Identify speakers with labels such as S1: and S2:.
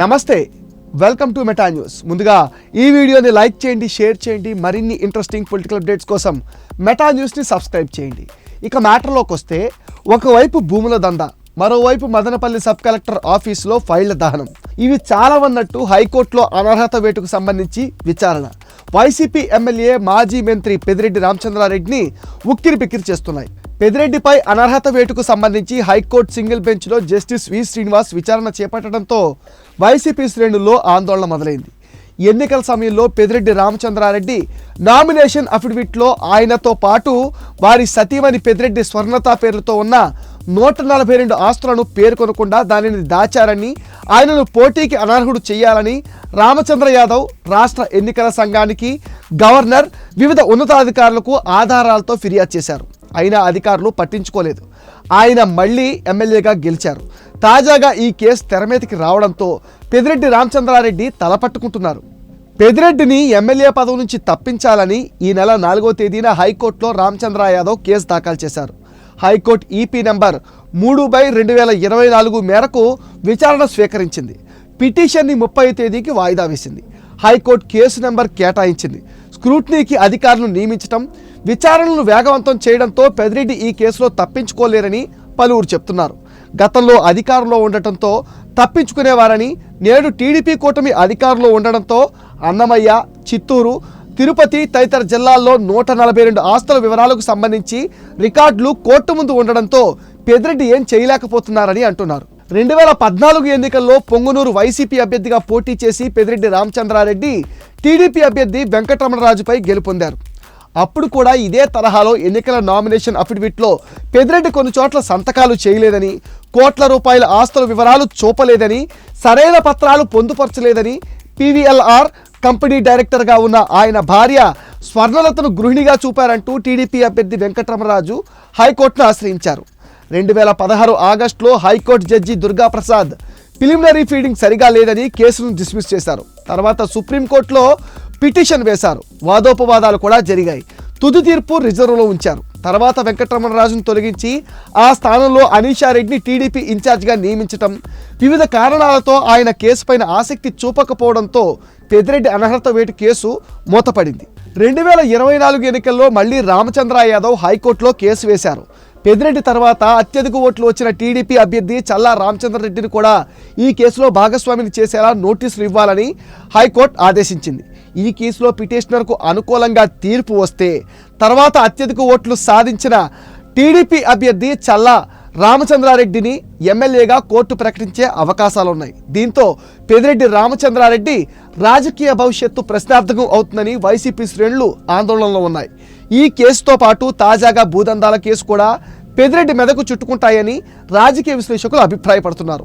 S1: నమస్తే welcome to meta news. ముందుగా ఈ వీడియోని లైక్ చేయండి షేర్ చేయండి మరిన్ని ఇంట్రెస్టింగ్ పొలిటికల్ అప్డేట్స్ కోసం మెటా న్యూస్ని సబ్స్క్రైబ్ చేయండి. ఇక మ్యాటర్లోకి వస్తే ఒకవైపు భూముల దందా మరోవైపు మదనపల్లి సబ్ కలెక్టర్ ఆఫీసులో ఫైళ్ళ దహనం. ఇవి చాలా ఉన్నట్టు హైకోర్టులో అనర్హత వేటుకు సంబంధించి విచారణ. వైసీపీ ఎమ్మెల్యే మాజీ మంత్రి పెదిరెడ్డి రామచంద్రారెడ్డిని ఉక్కిరి బిక్కిరి చేస్తున్నాయి. పెదిరెడ్డిపై అనర్హత వేటుకు సంబంధించి హైకోర్టు సింగిల్ బెంచ్లో జస్టిస్ వి శ్రీనివాస్ విచారణ చేపట్టడంతో వైసీపీ శ్రేణుల్లో ఆందోళన మొదలైంది. ఎన్నికల సమయంలో పెదిరెడ్డి రామచంద్రారెడ్డి నామినేషన్ అఫిడవిట్లో ఆయనతో పాటు వారి సతీమణి పెదిరెడ్డి స్వర్ణత పేర్లతో ఉన్న నూట నలభై రెండు ఆస్తులను పేర్కొనకుండా దానిని దాచారని ఆయనను పోటీకి అనర్హుడు చేయాలని రామచంద్ర యాదవ్ రాష్ట్ర ఎన్నికల సంఘానికి గవర్నర్ వివిధ ఉన్నతాధికారులకు ఆధారాలతో ఫిర్యాదు చేశారు. అయినా అధికారులు పట్టించుకోలేదు. ఆయన మళ్ళీ ఎమ్మెల్యేగా గెలిచారు. తాజాగా ఈ కేసు తెర మీదకి రావడంతో పెదిరెడ్డి రామచంద్రారెడ్డి తలపట్టుకుంటున్నారు పెదిరెడ్డిని ఎమ్మెల్యే పదవి నుంచి తప్పించాలని ఈ నెల నాలుగో తేదీన హైకోర్టులో రామచంద్ర యాదవ్ కేసు దాఖలు చేశారు. హైకోర్టు ఈపీ నెంబర్ మూడు బై రెండు వేల ఇరవై నాలుగు మేరకు విచారణ స్వీకరించింది. పిటిషన్ని ముప్పై తేదీకి వాయిదా వేసింది. హైకోర్టు కేసు నెంబర్ కేటాయించింది. స్క్రూట్నీకి అధికారులను నియమించడం విచారణను వేగవంతం చేయడంతో పెదిరెడ్డి ఈ కేసులో తప్పించుకోలేరని పలువురు చెప్తున్నారు. గతంలో అధికారంలో ఉండటంతో తప్పించుకునేవారని నేడు టీడీపీ కూటమి అధికారంలో ఉండడంతో అన్నమయ్య చిత్తూరు తిరుపతి తదితర జిల్లాల్లో నూట నలభై రెండు ఆస్తుల వివరాలకు సంబంధించి రికార్డులు కోర్టు ముందు ఉండడంతో పెదిరెడ్డి ఏం చేయలేకపోతున్నారని అంటున్నారు. రెండు వేల పద్నాలుగు ఎన్నికల్లో పొంగునూరు వైసీపీ అభ్యర్థిగా పోటీ చేసి పెదిరెడ్డి రామచంద్రారెడ్డి టీడీపీ అభ్యర్థి వెంకటరమణరాజుపై గెలుపొందారు. అప్పుడు కూడా ఇదే తరహాలో ఎన్నికల నామినేషన్ అఫిడవిట్లో పెదిరెడ్డి కొన్ని చోట్ల సంతకాలు చేయలేదని కోట్ల రూపాయల ఆస్తుల వివరాలు చూపలేదని సరైన పత్రాలు పొందుపరచలేదని పీవీఎల్ఆర్ కంపెనీ డైరెక్టర్గా ఉన్న ఆయన భార్య స్వర్ణలతను గృహిణిగా చూపారంటూ టీడీపీ అభ్యర్థి వెంకటరమరాజు హైకోర్టును ఆశ్రయించారు. రెండు వేల పదహారు ఆగస్టులో high court judge Durga Prasad preliminary feeding సరిగా లేదని కేసును డిస్మిస్ చేశారు. తర్వాత సుప్రీంకోర్టులో పిటిషన్ వేశారు. వాదోపవాదాలు కూడా జరిగాయి. తుది తీర్పు రిజర్వ్లో ఉంచారు. తర్వాత వెంకటరమణరాజును తొలగించి ఆ స్థానంలో అనీషారెడ్డిని టీడీపీ ఇన్ఛార్జిగా నియమించటం వివిధ కారణాలతో ఆయన కేసుపైన ఆసక్తి చూపకపోవడంతో పెద్దిరెడ్డి అనర్హత వేటు కేసు మూతపడింది. రెండు వేల ఇరవై నాలుగు ఎన్నికల్లో మళ్ళీ రామచంద్ర యాదవ్ హైకోర్టులో కేసు వేశారు. పెద్దిరెడ్డి తర్వాత అత్యధిక ఓట్లు వచ్చిన టీడీపీ అభ్యర్థి చల్లా రామచంద్రరెడ్డిని కూడా ఈ కేసులో భాగస్వామిని చేసేలా నోటీసులు ఇవ్వాలని హైకోర్టు ఆదేశించింది. ఈ కేసులో పిటిషనర్కు అనుకూలంగా తీర్పు వస్తే తర్వాత అత్యధిక ఓట్లు సాధించిన టీడీపీ అభ్యర్థి చల్లా రామచంద్రారెడ్డిని ఎమ్మెల్యేగా కోర్టు ప్రకటించే అవకాశాలున్నాయి. దీంతో పెదిరెడ్డి రామచంద్రారెడ్డి రాజకీయ భవిష్యత్తు ప్రశ్నార్థకం అవుతుందని వైసీపీ శ్రేణులు ఆందోళనలో ఉన్నాయి. ఈ కేసుతో పాటు తాజాగా భూదందాల కేసు కూడా పెదిరెడ్డి మెదకు చుట్టుకుంటాయని రాజకీయ విశ్లేషకులు అభిప్రాయపడుతున్నారు.